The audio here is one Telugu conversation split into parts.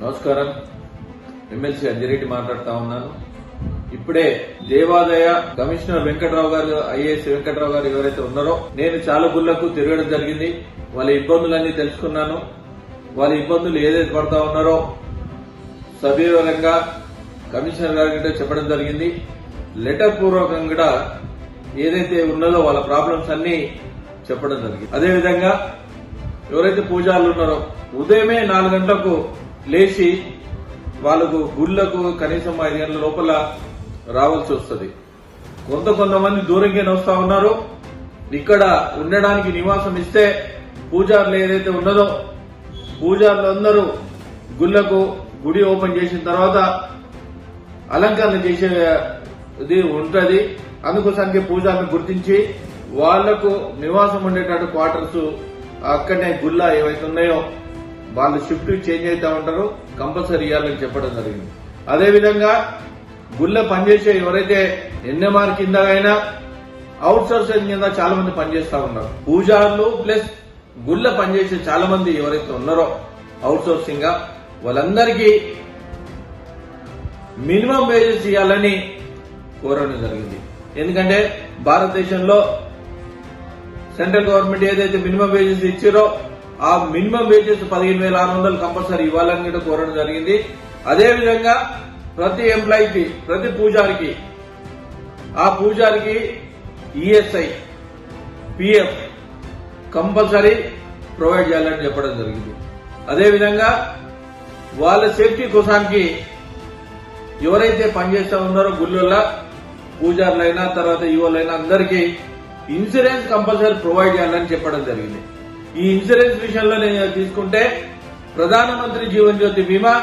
నమస్కారం. ఎమ్మెల్సీ అంజిరెడ్డి మాట్లాడుతా ఉన్నాను. ఇప్పుడే దేవాదాయ కమిషనర్ వెంకట్రావు గారు ఐఏఎస్ వెంకట్రావు గారు ఎవరైతే ఉన్నారో నేను చాలా గుళ్ళకు తిరగడం జరిగింది. వాళ్ళ ఇబ్బందులన్నీ తెలుసుకున్నాను. వాళ్ళ ఇబ్బందులు ఏదైతే పడతా ఉన్నారో సవివరంగా కమిషనర్ గారి చెప్పడం జరిగింది. లెటర్ పూర్వకంగా కూడా ఏదైతే ఉన్నదో వాళ్ళ ప్రాబ్లమ్స్ అన్ని చెప్పడం జరిగింది. అదేవిధంగా ఎవరైతే పూజారులు ఉన్నారో ఉదయమే నాలుగు గంటలకు లేచి వాళ్ళకు గుళ్ళకు కనీసం ఐదు గంటల లోపల రావాల్సి వస్తుంది. కొంత కొంతమంది దూరంగానే వస్తా ఉన్నారు. ఇక్కడ ఉండడానికి నివాసం ఇస్తే పూజారులు ఏదైతే ఉన్నదో పూజారులు అందరూ గుళ్ళకు గుడి ఓపెన్ చేసిన తర్వాత అలంకరణ చేసే ఇది అందుకోసానికి పూజారిని గుర్తించి వాళ్ళకు నివాసం ఉండేటట్టు క్వార్టర్స్ అక్కడనే గుళ్ళ ఏవైతే ఉన్నాయో వాళ్ళు షిఫ్ట్ చేంజ్ అవుతా ఉంటారు కంపల్సరీ ఇవ్వాలని చెప్పడం జరిగింది. అదేవిధంగా గుళ్ళ పనిచేసే ఎవరైతే ఎన్ఎంఆర్ కింద అయినా అవుట్ సోర్సింగ్ కింద చాలా మంది పనిచేస్తా ఉన్నారు. పూజారులు ప్లస్ గుళ్ళ పనిచేసే చాలా మంది ఎవరైతే ఉన్నారో అవుట్ సోర్సింగ్గా వాళ్ళందరికీ మినిమం వేజెస్ ఇవ్వాలని కోరడం జరిగింది. ఎందుకంటే భారతదేశంలో సెంట్రల్ గవర్నమెంట్ ఏదైతే మినిమం వేజెస్ ఇచ్చారో ఆ మినిమం వేజెస్ పదిహేను వేల ఆరు వందలు కంపల్సరీ ఇవ్వాలని కూడా కోరడం జరిగింది. అదేవిధంగా ప్రతి ఎంప్లాయీకి ప్రతి పూజారికి ఆ పూజారికి ఈఎస్ఐ పిఎఫ్ కంపల్సరీ ప్రొవైడ్ చేయాలని చెప్పడం జరిగింది. అదేవిధంగా వాళ్ళ సేఫ్టీ కోసానికి ఎవరైతే పనిచేస్తూ ఉన్నారో గుళ్ళల్లో పూజారులైనా తర్వాత యువలైనా అందరికీ ఇన్సూరెన్స్ కంపల్సరీ ప్రొవైడ్ చేయాలని చెప్పడం జరిగింది. ఈ ఇన్సూరెన్స్ విషయంలో నేను తీసుకుంటే ప్రధానమంత్రి జీవన్ జ్యోతి బీమా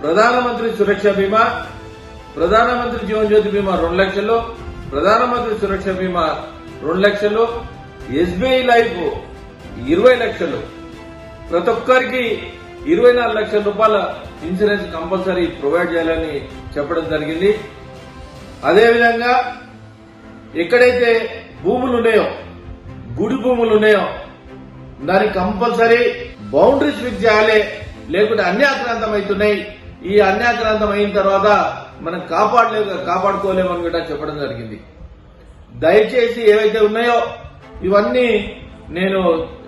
ప్రధానమంత్రి సురక్ష బీమా ప్రధానమంత్రి జీవన్ జ్యోతి బీమా రెండు లక్షలు ప్రధానమంత్రి సురక్ష బీమా రెండు లక్షలు ఎస్బీఐ లైఫ్ ఇరవై లక్షలు. ప్రతి ఒక్కరికి ఇరవై నాలుగు లక్షల రూపాయల ఇన్సూరెన్స్ కంపల్సరీ ప్రొవైడ్ చేయాలని చెప్పడం జరిగింది. అదేవిధంగా ఎక్కడైతే భూములు ఉన్నాయో గుడి భూములు ఉన్నాయో దానికి కంపల్సరీ బౌండరీస్ ఫిక్స్ చేయాలి. లేకుంటే అన్యాక్రాంతం అవుతున్నాయి ఈ అన్యాక్రాంతం అయిన తర్వాత మనం కాపాడలే కాపాడుకోలేమని కూడా చెప్పడం జరిగింది. దయచేసి ఏవైతే ఉన్నాయో ఇవన్నీ నేను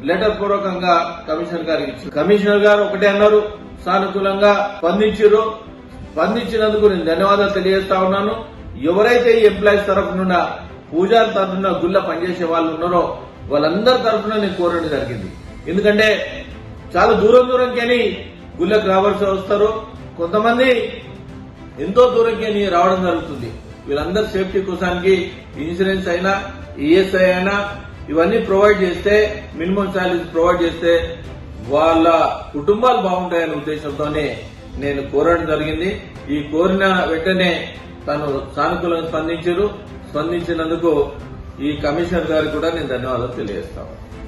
లెటర్ పూర్వకంగా కమిషనర్ గారికి ఇచ్చాను కమిషనర్ గారు ఒకటే అన్నారు. సానుకూలంగా స్పందించారు స్పందించినందుకు నేను ధన్యవాదాలు తెలియజేస్తా ఉన్నాను. ఎవరైతే ఈ ఎంప్లాయీస్ తరఫున పూజారి తరఫున గుళ్ళ పనిచేసే వాళ్ళు ఉన్నారో వాళ్ళందరి తరఫున నేను కోరడం జరిగింది. ఎందుకంటే చాలా దూరం దూరంకెని గుళ్ళకు రావాల్సి వస్తారు. కొంతమంది ఎంతో దూరంకి రావడం జరుగుతుంది. వీళ్ళందరి సేఫ్టీ కోసానికి ఇన్సూరెన్స్ అయినా ఈఎస్ఐ అయినా ఇవన్నీ ప్రొవైడ్ చేస్తే మినిమం శాలరీస్ ప్రొవైడ్ చేస్తే వాళ్ళ కుటుంబాలు బాగుంటాయనే ఉద్దేశంతోనే నేను కోరడం జరిగింది. ఈ కోరిన వెంటనే తను సానుకూలంగా స్పందించారు. స్పందించినందుకు ఈ కమిషనర్ గారికి కూడా నేను ధన్యవాదాలు తెలియజేస్తాను.